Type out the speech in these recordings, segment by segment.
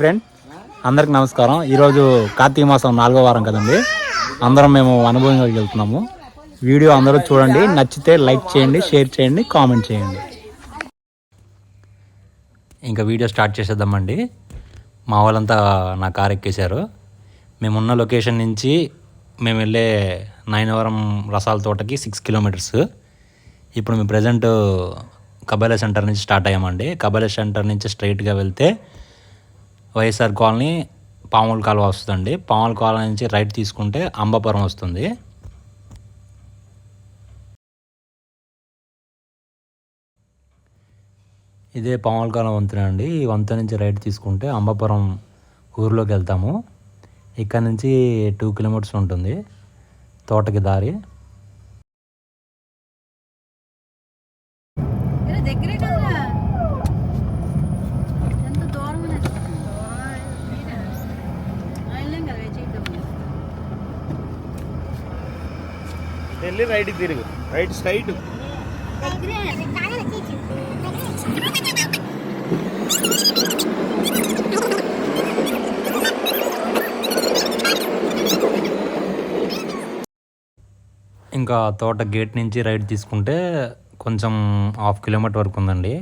Friend అందరికి నమస్కారం. ఈరోజు కార్తీక మాసం నాలుగో వారం కదండి. అందరం మేము అనుభవంలోకి వెళ్తున్నాము. వీడియో అందరూ చూడండి నచ్చితే లైక్ చేయండి షేర్ చేయండి కామెంట్ చేయండి. ఇంకా వీడియో స్టార్ట్ చేసేద్దామండి. మా వాళ్ళంతా నా కార్ ఎక్కేశారు. మేమున్న లొకేషన్ నుంచి మేము వెళ్ళే నయనవరం రసాల తోటకి సిక్స్ కిలోమీటర్స్ ఇప్పుడు మేము ప్రజెంట్ కబాలే సెంటర్ నుంచి స్టార్ట్ అయ్యామండి. కబాలే సెంటర్ నుంచి స్ట్రైట్గా వెళ్తే వైఎస్ఆర్ కాలనీ పాముల కాలువ వస్తుందండి. పాముల కాలువ నుంచి రైట్ తీసుకుంటే అంబాపురం వస్తుంది. ఇదే పాముల కాలువ వంతెన అండి. ఈ వంతెన నుంచి రైట్ తీసుకుంటే అంబాపురం ఊర్లోకి వెళ్తాము. ఇక్కడ నుంచి టూ కిలోమీటర్స్ ఉంటుంది తోటకి దారి ఇలా దగ్గరే కదా ఎంత దూరం ఉన్నది వెళ్ళాం కదా చేద్దాం వెళ్ళి రైట్ తిరుగు. రైట్ స్ట్రైట్ ఇంకా తోట గేట్ నుంచి రైడ్ తీసుకుంటే కొంచెం హాఫ్ కిలోమీటర్ వరకు ఉందండి.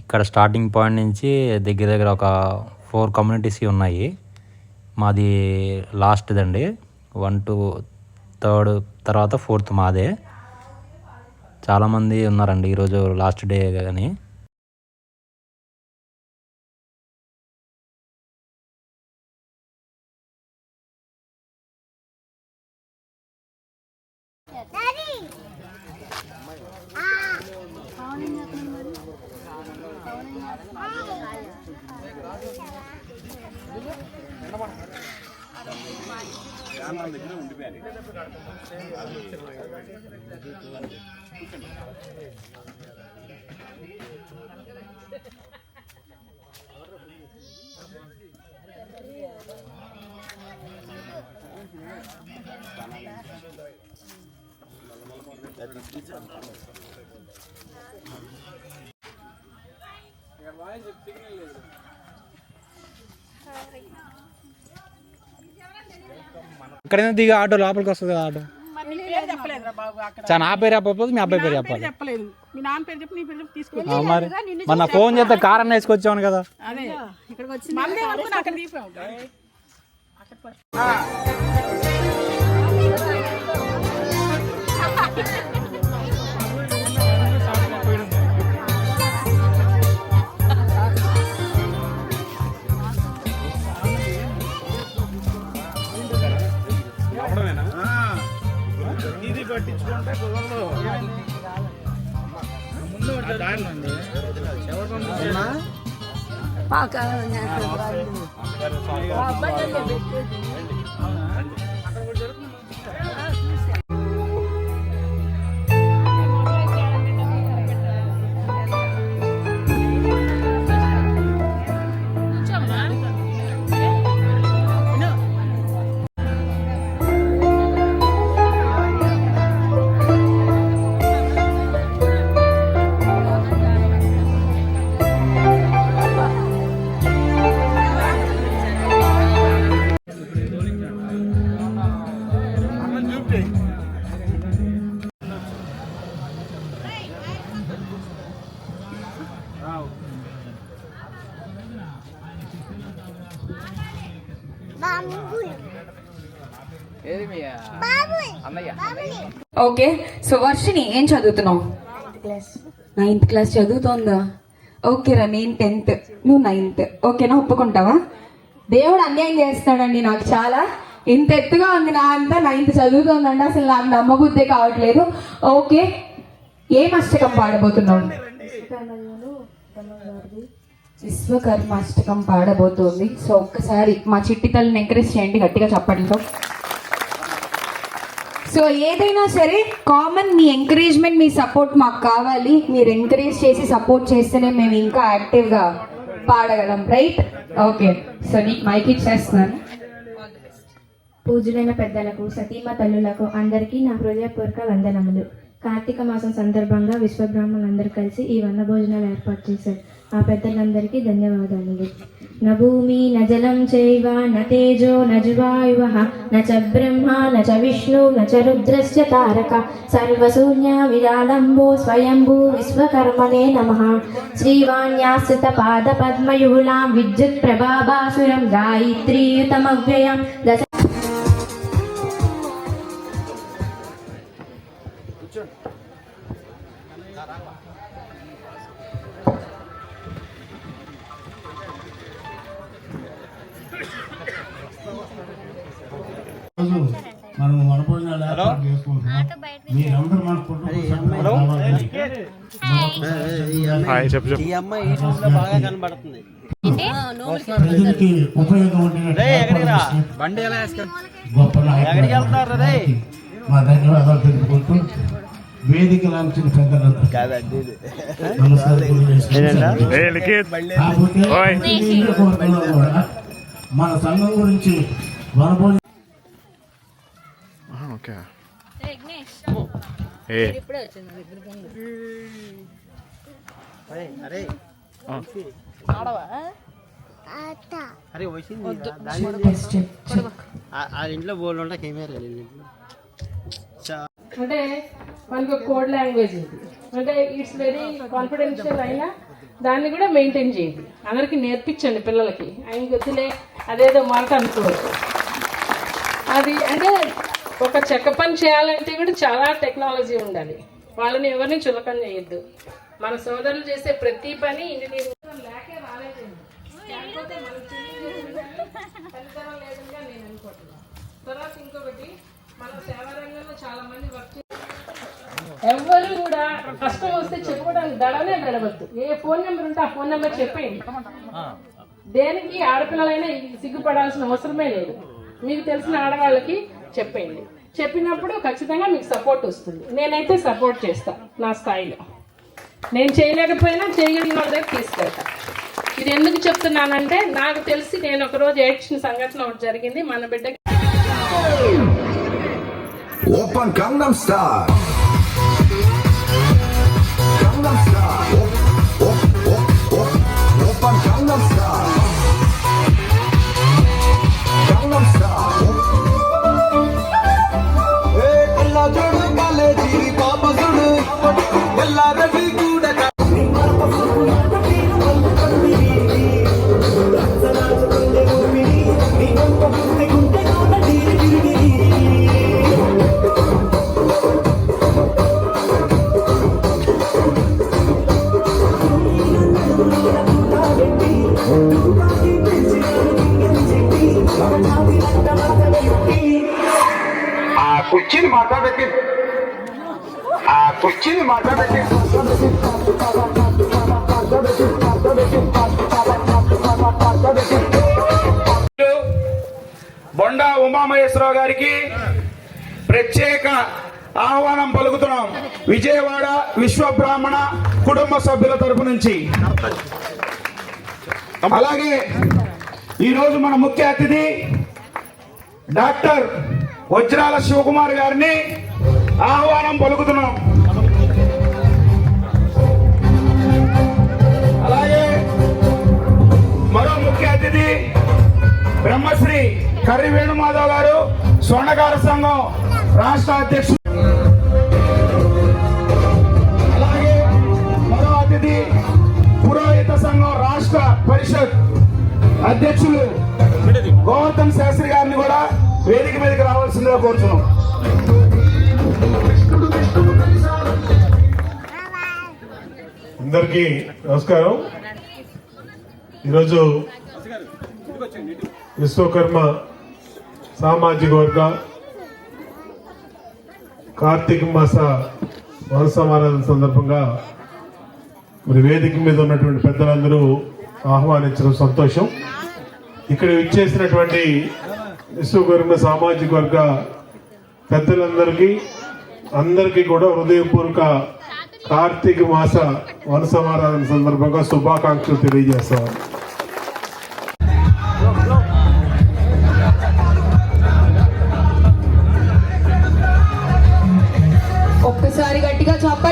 ఇక్కడ స్టార్టింగ్ పాయింట్ నుంచి దగ్గర దగ్గర ఒక ఫోర్ కమ్యూనిటీస్ ఉన్నాయి. మాది లాస్ట్దండి వన్ టు థర్డ్ తర్వాత ఫోర్త్ మాదే. చాలామంది ఉన్నారండి ఈరోజు లాస్ట్ డే కానీ. కేంద్రం దగ్గర ఉండిపోయాలి వాయిస్ సిగ్నల్ లేదు. ఇక్కడైనా దిగి ఆటో లోపలికి వస్తుంది కదా ఆటో. చా నా పేరు చెప్పకపోతే మీ అబ్బాయి పేరు చెప్పాలి. చెప్పలేదు. మీ నాన్న పేరు చెప్పి నీ పేరు చెప్పి తీసుకుని ఆ, మరి. మన నా ఫోన్ చేస్తే కార్ అన్న వేసుకొచ్చాను కదా. అదే. ఇక్కడికి వచ్చి అక్కడ ఇది పట్టించుకుంటే కుదరదు. ముందు దాని ఉంది. ఓకే సో వర్షిని ఏం చదువుతున్నావు? Ninth class చదువుతోందా? ఓకే రా నేను టెన్త్ నువ్వు నైన్త్ ఓకేనా ఒప్పుకుంటావా? దేవుడు అన్యాయం చేస్తాడండి నాకు చాలా. ఇంత ఎత్తుగా ఉంది నా అంతా నైన్త్ చదువుతోందండి. అసలు నాకు నమ్మబుద్ధే కావట్లేదు. ఓకే ఏ అష్టకం పాడబోతున్నావు? విశ్వకర్మ అష్టకం పాడబోతోంది. సో ఒక్కసారి మా చిట్టి తల్లిని ఎంకరేజ్ చేయండి గట్టిగా చప్పట్లతో. సో ఏదైనా సరే కామన్ మీ ఎంకరేజ్మెంట్ మీ సపోర్ట్ మాకు కావాలి. మీరు ఎంకరేజ్ చేసి సపోర్ట్ చేస్తేనే మేము ఇంకా యాక్టివ్గా పాడగలం రైట్ ఓకే సో నీకు మైక్ ఇచ్చేస్తున్నాను. పూజలైన పెద్దలకు సతీమ తల్లులకు అందరికీ నా హృదయపూర్వక వందనములు. కార్తీక మాసం సందర్భంగా విశ్వబ్రాహ్మణులందరూ కలిసి ఈ వన్న భోజనాలు ఏర్పాటు చేశారు. ఆ పెద్దలందరికీ ధన్యవాదాలు. న భూమి న జలం చైవ న తేజో న జువాయువ న చ బ్రహ్మ న చ విష్ణు న చ రుద్రస్య తారక. సర్వశూన్య విరాళంబో స్వయంభూ విశ్వకర్మణే నమ. శ్రీవాణ్యాశ్రిత పాద పద్మయుగుళాం మన ఈ అమ్మాయి ఈ రూమ్లో బాగా కనబడుతుంది. మా ధన్యవాదాలు తెలుపుకుంటూ వేదిక లాంచిన సంఘం గురించి వనభోజనం ఇప్పుడే ఆ. ఇంట్లో కెమెరా ఇంట్లో. అంటే మనకు కోడ్ లాంగ్వేజ్ ఇది అంటే ఇట్స్ వెరీ కాన్ఫిడెన్షియల్ అయినా దాన్ని కూడా మెయింటైన్ చేయండి. అందరికి నేర్పించండి పిల్లలకి. ఆయన వద్దులే అదేదో మాట అనుకోవచ్చు అది అంటే ఒక చెక్క పని చేయాలంటే కూడా చాలా టెక్నాలజీ ఉండాలి. వాళ్ళని ఎవరిని చులకన చేయొద్దు. మన సోదరులు చేసే ప్రతి పని ఇంజనీరింగ్ లేకే ఫలితం లేదుగా నేను అనుకుంటున్నాను తర్వాత ఇంకొకటి మన సేవా రంగంలో చాలా మంది వర్క్ ఎవరు కూడా కష్టం వస్తే చెప్పుకోవడానికి దడనే దడవద్దు. ఏ ఫోన్ నెంబర్ ఉంటే ఆ ఫోన్ నెంబర్ చెప్పేయండి. దేనికి ఆడపిల్లలైనా సిగ్గుపడాల్సిన అవసరమే లేదు. మీకు తెలిసిన ఆడవాళ్ళకి చెప్పేయండి. చెప్పినప్పుడు ఖచ్చితంగా మీకు సపోర్ట్ వస్తుంది. నేనైతే సపోర్ట్ చేస్తాను నా స్థాయిలో. నేను చేయలేకపోయినా చేయగలిగిన వాళ్ళ దగ్గర తీసుకెళ్తా. ఇది ఎందుకు చెప్తున్నానంటే నాకు తెలిసి నేను ఒకరోజు ఏడ్చిన సంఘటన ఒకటి జరిగింది. మన బిడ్డకి ఓపెన్ స్టార్ బొండా ఉమామహేశ్వరరావు గారికి ప్రత్యేక ఆహ్వానం పలుకుతున్నాం. విజయవాడ విశ్వ బ్రాహ్మణ కుటుంబ సభ్యుల తరపు నుంచి. అలాగే ఈరోజు మన ముఖ్య అతిథి డాక్టర్ వజ్రాల శివకుమార్ గారిని ఆహ్వానం పలుకుతున్నాం. కర్రి వేణుమాధవ్ గారు స్వర్ణకార సంఘం రాష్ట్ర అధ్యక్షుడు. అలాగే మరో అతిథి పురోహిత సంఘం రాష్ట్ర పరిషత్ అధ్యక్షులు గోవర్ధన్ శాస్త్రి గారిని కూడా వేదిక మీదకి రావాల్సిందిగా కోరుతున్నాం అందరికీ నమస్కారం. ఈరోజు విశ్వకర్మ సామాజిక వర్గ కార్తీక మాస వనసమారాధన సందర్భంగా మరి వేదిక మీద ఉన్నటువంటి పెద్దలందరూ ఆహ్వానించడం సంతోషం. ఇక్కడ ఇచ్చేసినటువంటి విశ్వకర్మ సామాజిక వర్గ పెద్దలందరికీ అందరికీ కూడా హృదయపూర్వక కార్తీక మాస వనసమారాధన సందర్భంగా శుభాకాంక్షలు తెలియజేస్తారు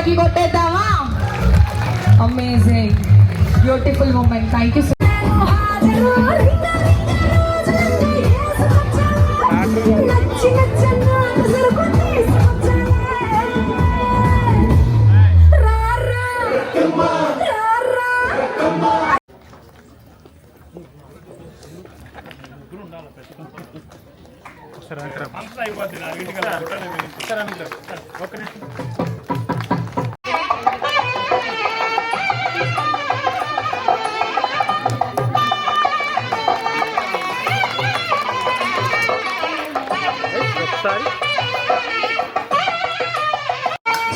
ఒక్కసారి గట్టిగా చప్పట్లు కొట్టేద్దామా amazing beautiful moment thank you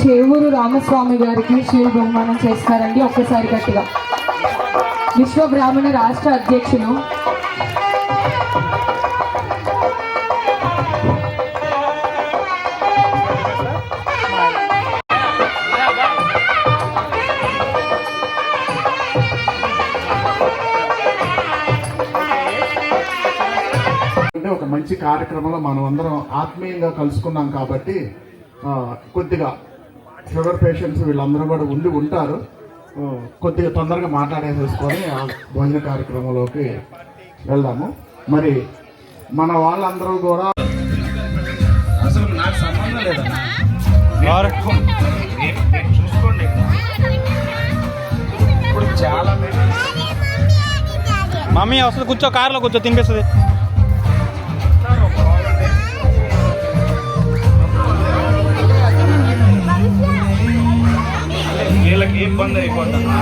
Chevuru Ramaswamy గారికి శివ బహుమానం చేస్తారండి ఒక్కసారి గట్టిగా. విశ్వ బ్రాహ్మణ రాష్ట్ర అధ్యక్షులు. అంటే ఒక మంచి కార్యక్రమంలో మనం అందరం ఆత్మీయంగా కలుసుకున్నాం కాబట్టి కొద్దిగా షుగర్ పేషెంట్స్ వీళ్ళందరూ కూడా ఉండి ఉంటారు. కొద్దిగా తొందరగా మాట్లాడేసేసుకొని ఆ భోజన కార్యక్రమంలోకి వెళ్దాము. మరి మన వాళ్ళందరూ కూడా అసలు నాకు సంబంధం లేదన్నా చూసుకోండి. ఇప్పుడు చాలా మమ్మీ వస్తుంది కూర్చో కార్లో కూర్చో తినిపిస్తుంది. వీళ్ళకి ఇబ్బంది అయిపోతుంది.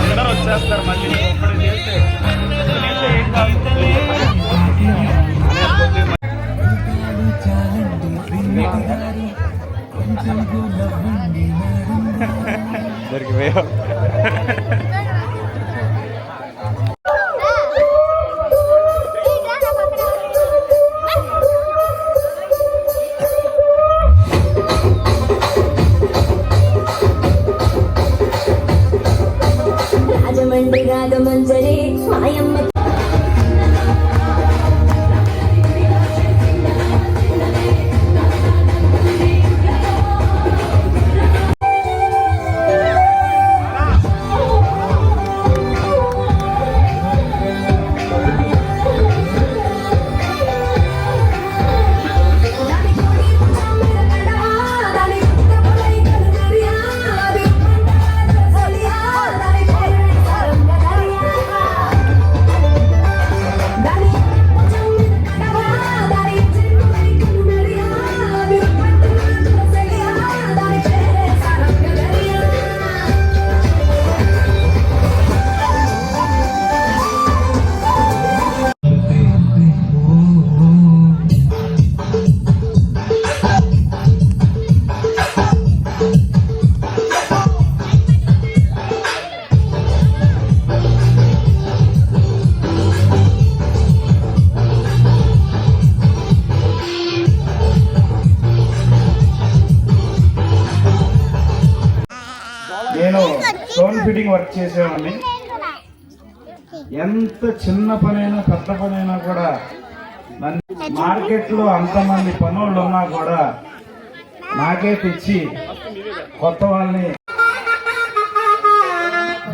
అందరూ వచ్చేస్తారు మళ్ళీ. ఒక్కడు చేస్తే చేస్తే ఏం కాదు. రాజమండ్రి చేసేవాడిని. ఎంత చిన్న పనైనా పెద్ద పనైనా కూడా మార్కెట్లో అంతమంది పనులు ఉన్నా కూడా నాకే తెచ్చి కొత్త వాళ్ళని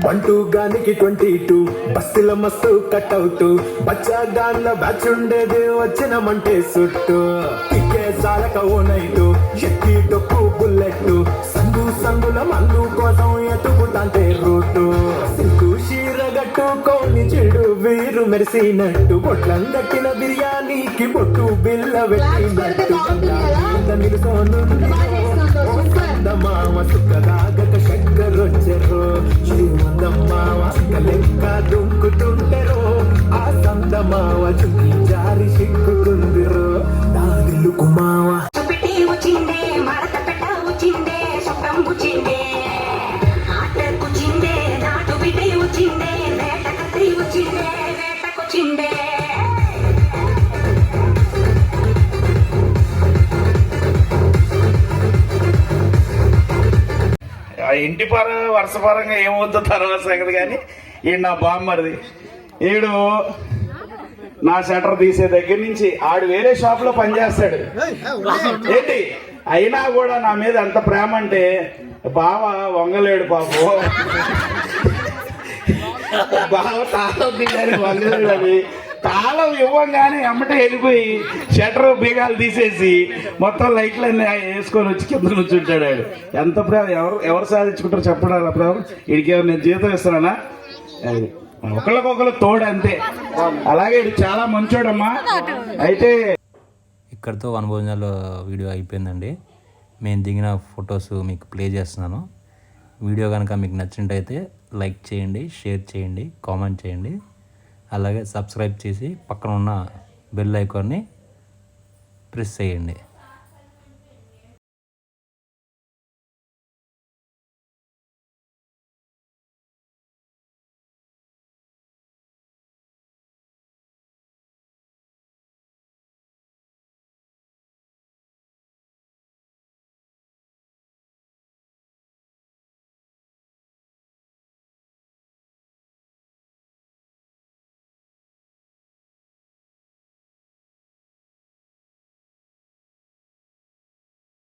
బంటూ గానికి ట్వంటీ టూ బస్సుల మస్తు కట్అవుట్ బచ్చా గాన్ల బ్యాచ్ ఉండేది వచ్చినమంటే సుట్టు. టిక్కే సాలక ఓ నైటు ఎక్కి డొక్కు బుల్లెట్ సందు సందుల మందు కోసం ఎత్తుకుంటాంటే రూటు. సింకు షీర గట్టుకోని చెడు వీరు మెరిసినట్టు. బొట్లం కట్టిన బిర్యానీకి బొట్టు బిల్ల పెట్టినట్టు. మామ సుఖదాగక ఇంటి పర వర్షపరంగా పరంగా ఏమవుతుందో తర్వాత సంగతి కానీ ఈ నా బామ్మరిది ఈడు నా షటర్ తీసే దగ్గర నుంచి ఆడు వేరే షాప్లో పనిచేస్తాడు. ఏంటి? అయినా కూడా నా మీద ఎంత ప్రేమ అంటే బావ వంగలేడు పాపం బావ తాళం తీయాలి వంగలేడు అని తాళం ఇవ్వంగానే ఎమ్మటే వెళ్ళిపోయి షటర్ బీగాలు తీసేసి మొత్తం లైట్లన్నీ వేసుకొని వచ్చి కింద కూర్చుంటాడు ఆడు ఎంత ప్రేమ ఎవరు ఎవరు సాధించుకుంటారు చెప్పడం అలా ప్రేమ. వీడికి నేను జీతం ఇస్తున్నానా? అది. ఒకళ్ళకొకళ్ళు తోడు అంతే. అలాగే చాలా మంచోడమ్మా. అయితే ఇక్కడితో వనభోజనాలు వీడియో అయిపోయిందండి. మేము దిగిన ఫొటోస్ మీకు ప్లే చేస్తున్నాను. వీడియో కనుక మీకు నచ్చినట్టయితే లైక్ చేయండి షేర్ చేయండి కామెంట్ చేయండి. అలాగే సబ్స్క్రైబ్ చేసి పక్కన ఉన్న బెల్ ఐకాన్ని ప్రెస్ చేయండి.